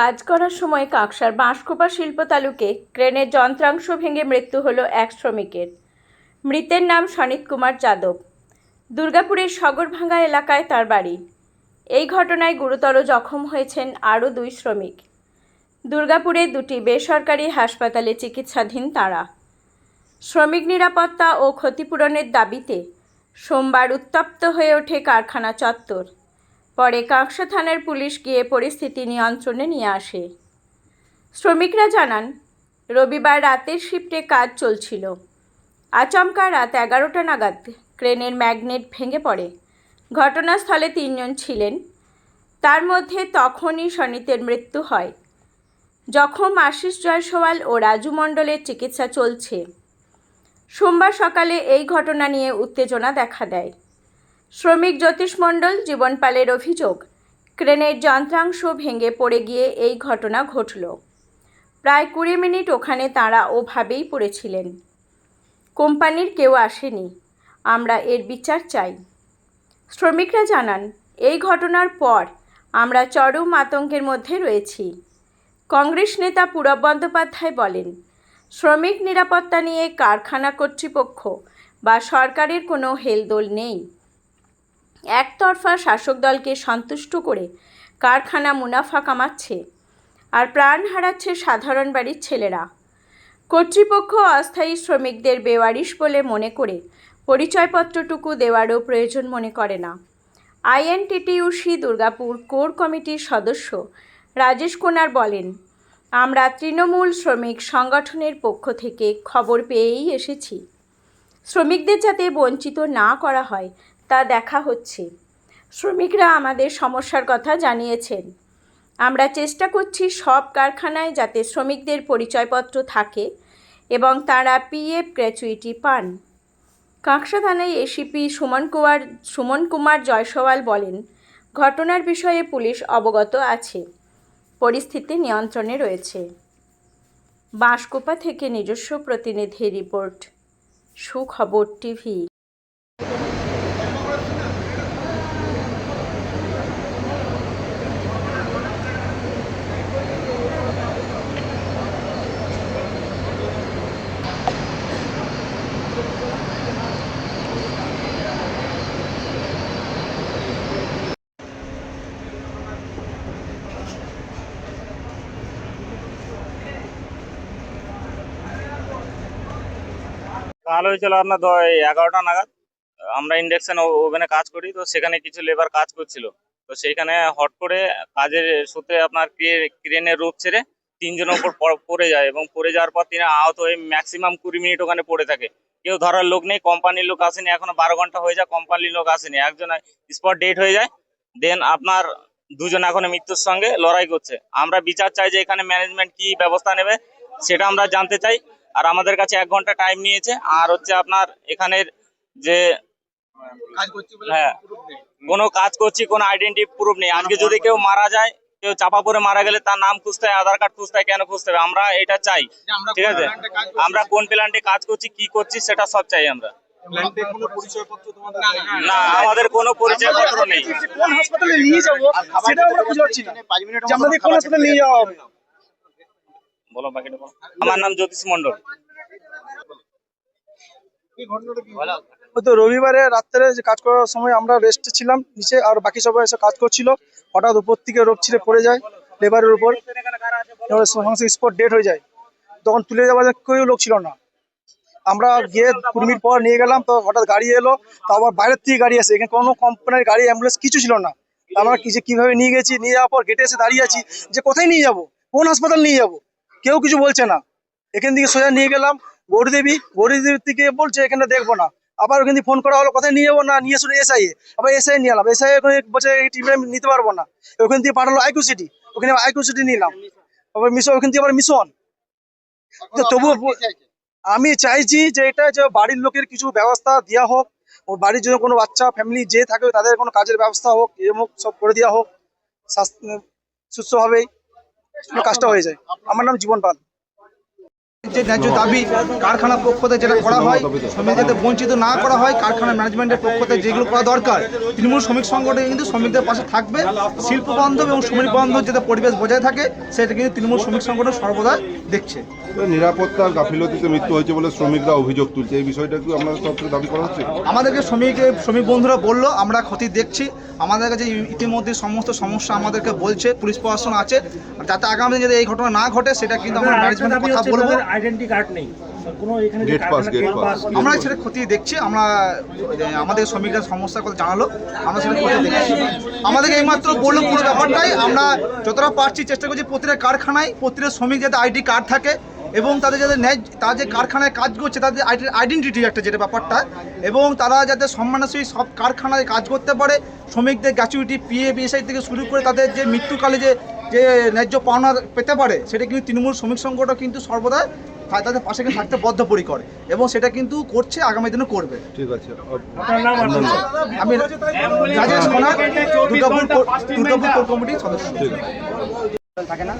কাজ করার সময় কাকসার বাঁশকোপা শিল্প তালুকে ক্রেনের যন্ত্রাংশ ভেঙে মৃত্যু হলো এক শ্রমিকের। মৃতের নাম সনিত কুমার যাদব। দুর্গাপুরের সগরভাঙ্গা এলাকায় তার বাড়ি। এই ঘটনায় গুরুতর জখম হয়েছেন আরও দুই শ্রমিক। দুর্গাপুরে দুটি বেসরকারি হাসপাতালে চিকিৎসাধীন তারা। শ্রমিক নিরাপত্তা ও ক্ষতিপূরণের দাবিতে সোমবার উত্তপ্ত হয়ে ওঠে কারখানা চত্বর। পরে কাঁকসা থানার পুলিশ গিয়ে পরিস্থিতি নিয়ন্ত্রণে নিয়ে আসে। শ্রমিকরা জানান, রবিবার রাতের শিফটে কাজ চলছিল। আচমকা রাত এগারোটা নাগাদ ক্রেনের ম্যাগনেট ভেঙে পড়ে। ঘটনাস্থলে তিনজন ছিলেন। তার মধ্যে তখনই সনিতের মৃত্যু হয়। জখম আশিস জয়সওয়াল ও রাজু মণ্ডলের চিকিৎসা চলছে। সোমবার সকালে এই ঘটনা নিয়ে উত্তেজনা দেখা দেয়। শ্রমিক জ্যোতিষ মণ্ডল জীবনপালের অভিযোগ, ক্রেনের যন্ত্রাংশ ভেঙে পড়ে গিয়ে এই ঘটনা ঘটল। প্রায় কুড়ি মিনিট ওখানে তাঁরা ওভাবেই পড়েছিলেন। কোম্পানির কেউ আসেনি, আমরা এর বিচার চাই। শ্রমিকরা জানান, এই ঘটনার পর আমরা চরম আতঙ্কের মধ্যে রয়েছি। কংগ্রেস নেতা পূরব বন্দ্যোপাধ্যায় বলেন, শ্রমিক নিরাপত্তা নিয়ে কারখানা কর্তৃপক্ষ বা সরকারের কোনো হেলদোল নেই। একতরফা শাসক দলকে সন্তুষ্ট করে কারখানা মুনাফা কামাচ্ছে আর প্রাণ হারাচ্ছে সাধারণ বাড়ির ছেলেরা। কর্তৃপক্ষ অস্থায়ী শ্রমিকদের বেওয়ারিশ বলে মনে করে পরিচয়পত্রটুকু দেওয়ারও প্রয়োজন মনে করে না। আইএনটিটিউসি দুর্গাপুর কোর কমিটির সদস্য রাজেশ কোনার বলেন, আমরা তৃণমূল শ্রমিক সংগঠনের পক্ষ থেকে খবর পেয়েই এসেছি। শ্রমিকদের যাতে বঞ্চিত না করা হয় তা দেখা হচ্ছে। শ্রমিকরা আমাদের সমস্যার কথা জানিয়েছেন। আমরা চেষ্টা করছি সব কারখানায় যাতে শ্রমিকদের পরিচয়পত্র থাকে এবং তারা পিএফ গ্র্যাচুইটি পান। কাঁকসা থানায় এসিপি সুমন কুমার সুমন কুমার জয়সওয়াল বলেন, ঘটনার বিষয়ে পুলিশ অবগত আছে। পরিস্থিতি নিয়ন্ত্রণে রয়েছে। বাঁশকোপা থেকে নিজস্ব প্রতিনিধি রিপোর্ট, সুখবর টিভি। কাল হয়েছিল আপনার এগারোটা নাগাদ। আমরা ইন্ডাকশন ওভেনে কাজ করি, তো সেখানে কিছু লেবার কাজ করছিল। তো সেইখানে হট করে কাজের সূত্রে আপনার ক্রেনের রূপ ছেড়ে তিনজনের উপর পড়ে যায় এবং পড়ে যাওয়ার পর তিনি আহত হয়ে ম্যাক্সিমাম কুড়ি মিনিট ওখানে পড়ে থাকে। কেউ ধরার লোক নেই কোম্পানির লোক আসেনি, এখনও বারো ঘণ্টা হয়ে যায় কোম্পানির লোক আসেনি। একজন স্পট ডেট হয়ে যায় দেন আপনার দুজন এখনও মৃত্যুর সঙ্গে লড়াই করছে। আমরা বিচার চাই যে এখানে ম্যানেজমেন্ট কি ব্যবস্থা নেবে, সেটা আমরা জানতে চাই। আর আমাদের কাছে এক ঘণ্টা টাইম নিয়েছে। আর হচ্ছে আপনার এখানের যে কাজ করছি বলে হ্যাঁ। কোনো কাজ করছি কোনো আইডেন্টি প্রুফ নেই। আজকে যদি কেউ মারা যায় কেউ চাপা পরে মারা গেলে তার নাম খুঁজতে হয় আধার কার্ড খুঁজতে হয় কেন খুঁজতে হবে? আমরা এটা চাই। ঠিক আছে? আমরা কোন প্ল্যান্টে কাজ করছি কি করছি সেটা সব চাই আমরা। Plant কোনো পরিচয়পত্র তোমাদের নাই? না আমাদের কোনো পরিচয় পত্র নেই। কোন হাসপাতালে নিয়ে যাব সেটা আমরা বুঝতে পারছি না। কোন হাসপাতালে নিয়ে যাওয়া হবে। বলো বাকিটা বলো। আমার নাম জ্যোতিষ মন্ডল এই ঘটনাটা কি? ওই তো রবিবারে রাত্রে যে কাজ করার সময় আমরা রেস্টে ছিলাম নিচে আর বাকি সবাই এসে কাজ করছিল। হঠাৎ উপর থেকে রোগ ছিঁড়ে পড়ে যায় লেবারের উপর। স্পট ডেট হয়ে যায়। তখন তুলে যাওয়ার কেউ লোক ছিল না। আমরা গিয়ে কুড়ি মিনিট পর নিয়ে গেলাম তো হঠাৎ গাড়ি এলো তো আবার বাইরের থেকে গাড়ি আসে। এখানে কোনো কোম্পানির গাড়ি অ্যাম্বুলেন্স কিছু ছিল না। আমরা কি কীভাবে নিয়ে গেছি নিয়ে যাওয়ার পর গেটে এসে দাঁড়িয়ে আছি যে কোথায় নিয়ে যাব? কোন হাসপাতাল নিয়ে যাব? কেউ কিছু বলছে না। এখান থেকে সোজা নিয়ে গেলাম গৌরীদেবী গৌরীদেবীর থেকে বলছে এখানে দেখব না। আবার ওখান থেকে ফোন করা হলো কোথায় নিয়ে যাব? না নিয়ে শুনে এসআই আবার এসআই নিয়ে এলাম। এসআই ওখানে বলছে টিমে নিতে পারব না। ওখান থেকে পাঠালো আইকিউ সিটি ওখানে আইকিউ সিটি নিলাম। আবার মিশন ওখান থেকে আবার মিশন তো? আমি চাইছি যে এটা যে বাড়ির লোকের কিছু ব্যবস্থা দেওয়া হোক ও বাড়ির জন্য কোনো বাচ্চা ফ্যামিলি যে থাকে তাদের কোনো কাজের ব্যবস্থা হোক এরকম হোক সব করে দেওয়া হোক। সুস্থভাবেই। কাজটা হয়ে যায়। আমার নাম জীবন পাল। যে ন্যায্য দাবি কারখানার পক্ষ থেকে যেটা করা হয় শ্রমিক যাতে বঞ্চিত না করা হয় কারখানা ম্যানেজমেন্টের পক্ষ থেকে যেগুলো করা দরকার তৃণমূল শ্রমিক সংগঠন কিন্তু শ্রমিকদের পাশে থাকবে। শিল্প বান্ধব এবং শ্রমিক বান্ধব যাতে পরিবেশ বজায় থাকে সেটা কিন্তু তৃণমূল শ্রমিক সংগঠন সর্বদা দেখছে। নিরাপত্তার গাফিলতিতে মৃত্যু হয়েছে বলে শ্রমিকরা অভিযোগ তুলছে। এই বিষয়টা কি আপনাদের তরফ দাবি করা হচ্ছে? আমাদেরকে শ্রমিক শ্রমিক বন্ধুরা বলল আমরা ক্ষতি দেখছি। আমাদের কাছে ইতিমধ্যে সমস্ত সমস্যা আমাদেরকে বলছে পুলিশ প্রশাসন আছে। যাতে আগামী দিনে যাতে এই ঘটনা না ঘটে সেটা কিন্তু আমরা ম্যানেজমেন্টের কথা বলব। আইডেন্টি কার্ড নেই। কোনো এখানে আমরা সেটা খতিয়ে দেখছি আমরা আমাদের শ্রমিকরা সমস্যার কথা জানালো আমরা সেটা খতিয়ে দেখছি। আমাদেরকে এইমাত্র বলল পুরো ব্যাপারটাই আমরা যতটা পারছি চেষ্টা করছি প্রতিটা কারখানায় প্রতিটা শ্রমিক যাতে আইডি কার্ড থাকে এবং তাদের যাতে ন্যায় তারা যে কারখানায় কাজ করছে তাদের আইডেন্টিটি একটা যেটা ব্যাপারটা এবং তারা যাতে সম্মানের সহিত সব কারখানায় কাজ করতে পারে শ্রমিকদের গ্র্যাচুইটি পিএ বিএসআই থেকে শুরু করে তাদের যে মৃত্যুকালে যে যে ন্যায্য পাওনা পেতে পারে সেটা কিন্তু তৃণমূল শ্রমিক সংগঠন কিন্তু সর্বদা তাদের পাশে কিন্তু থাকতে বদ্ধপরিকর এবং সেটা কিন্তু করছে আগামী দিনে করবে। ঠিক আছে। আমি রাজেশ সোনার দুর্গাপুর দুর্গাপুর কোর কমিটির সদস্য। থাকে না?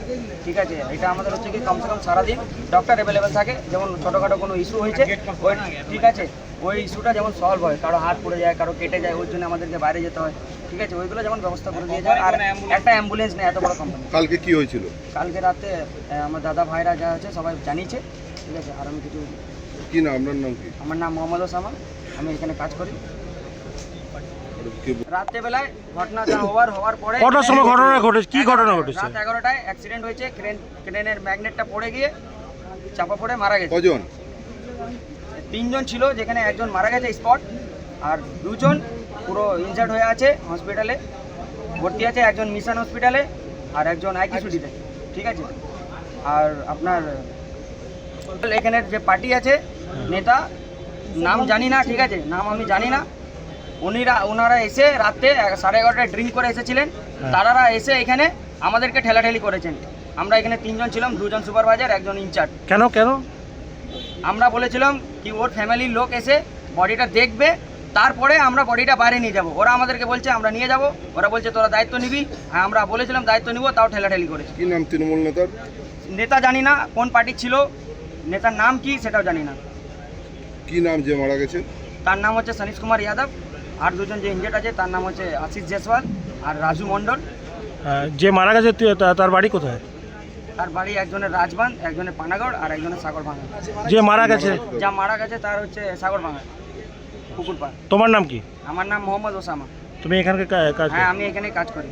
ঠিক আছে এটা আমাদের হচ্ছে কি কমসে কম সারাদিন ডক্টর অ্যাভেলেবেল থাকে। যেমন ছোটোখাটো কোনো ইস্যু হয়েছে ওই ঠিক আছে ওই ইস্যুটা যেমন সলভ হয় কারও হাত পড়ে যায় কারও কেটে যায় ওই জন্য আমাদেরকে বাইরে যেতে হয়। ঠিক আছে ওইগুলো যেমন ব্যবস্থা করে দিয়ে যায় আর একটা অ্যাম্বুলেন্স নেই এত বড় কোম্পানি কালকে কি হয়েছিল? কালকে রাতে আমার দাদা ভাইরা যা আছে সবাই জানিয়েছে ঠিক আছে আর আমি কিছু কি না আপনার নাম কি? আমার নাম মোহাম্মদ ওসামা আমি এখানে কাজ করি। রাত্রেবেলায় ঘটনা যা হওয়ার হওয়ার পরে কটার সময় ঘটনা ঘটেছে? কি ঘটনা ঘটেছে? রাত এগারোটায় অ্যাক্সিডেন্ট হয়েছে ক্রেন ক্রেনের ম্যাগনেটটা পড়ে গিয়ে চাপা পড়ে মারা গেছে। কজন? তিনজন ছিল যেখানে একজন মারা গেছে স্পট আর দুজন পুরো ইনজার্ড হয়ে আছে হসপিটালে ভর্তি আছে একজন মিশন হসপিটালে আর একজন আইকিসুটিতে ঠিক আছে? আর আপনার এখানের যে পার্টি আছে নেতা নাম জানি না ঠিক আছে? নাম আমি জানি না। উনিরা ওনারা এসে রাতে সাড়ে এগারোটায় ড্রিঙ্ক করে এসেছিলেন। তারারা এসে এখানে আমাদেরকে ঠেলাঠেলি করেছেন। আমরা এখানে তিনজন ছিলাম দুজন সুপারভাইজার একজন ইনচার্জ কেন কেন? আমরা বলেছিলাম কি ওর ফ্যামিলির লোক এসে বডিটা দেখবে তারপরে আমরা বডিটা বাইরে নিয়ে যাব। ওরা আমাদেরকে বলছে আমরা নিয়ে যাব। ওরা বলছে তোরা দায়িত্ব নিবি। হ্যাঁ আমরা বলেছিলাম দায়িত্ব নিব তাও ঠেলাঠেলি করেছে। কি নাম তৃণমূল নেতার? নেতা জানি না কোন পার্টি ছিল নেতার নাম কি সেটাও জানি না। কি নাম যে মারা গেছে? তার নাম হচ্ছে সনীশ কুমার যাদব আর দুজন যে ইঞ্জেট আছে তার নাম হচ্ছে আশিস জেসওয়াল আর রাজু মণ্ডল। যে মারা গেছে তার বাড়ি কোথায়? তার বাড়ি একজনের রাজবান একজনের পানাগড় আর একজনের সাগর ভাঙা। যে মারা গেছে। যা মারা গেছে তার হচ্ছে সাগর ভাঙা। পুকুরপাড় তোমার নাম কি? আমার নাম মোহাম্মদ ওসামা। তুমি এখানকার কাজ হ্যাঁ আমি এখানে কাজ করি।